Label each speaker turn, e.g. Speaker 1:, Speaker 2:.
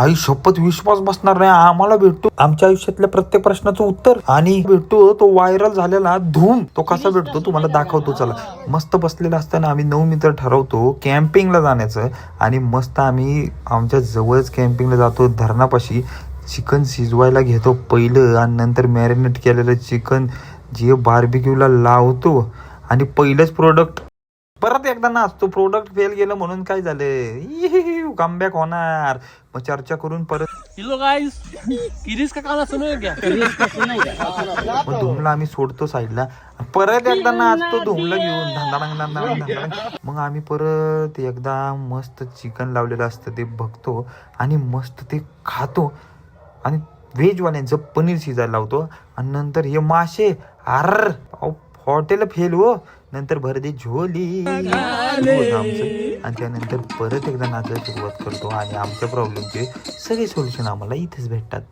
Speaker 1: आई शपथ विश्वास बसणार नाही आम्हाला भेटतो आमच्या आयुष्यातल्या प्रत्येक प्रश्नाचं उत्तर आणि भेटतो तो व्हायरल झालेला धूम तो कसा भेटतो तुम्हाला दाखवतो चला. मस्त बसलेला असताना आम्ही नऊ मित्र ठरवतो कॅम्पिंगला जाण्याचं. आणि मस्त आम्ही आमच्या जवळच कॅम्पिंगला जातो धरणापाशी. चिकन शिजवायला घेतो पहिलं आणि नंतर मॅरिनेट केलेलं चिकन जे बार्बिक्यूला लावतो. आणि पहिलंच प्रोडक्ट परत एकदा नाचतो प्रोडक्ट फेल गेलं म्हणून काय झालं? कमबॅक होणार. मग चर्चा करून परत
Speaker 2: हेलो गाइस किरीस का गाना सुनो क्या
Speaker 1: मग धुमला आम्ही सोडतो साईडला. परत एकदा नाचतो धुमला घेऊन. धंदाडंग मग आम्ही परत एकदा मस्त चिकन लावलेलं असतं ते बघतो आणि मस्त ते खातो. आणि व्हेजवाल्यांचं पनीर शिजायला लावतो. आणि नंतर हे मासे आर हॉटेल फेल हो. नंतर भरते झोली. होतं आमचं. आणि त्यानंतर परत एकदा नाचायला सुरुवात करतो. आणि आमच्या प्रॉब्लेमचे सगळे सोल्युशन आम्हाला इथेच भेटतात.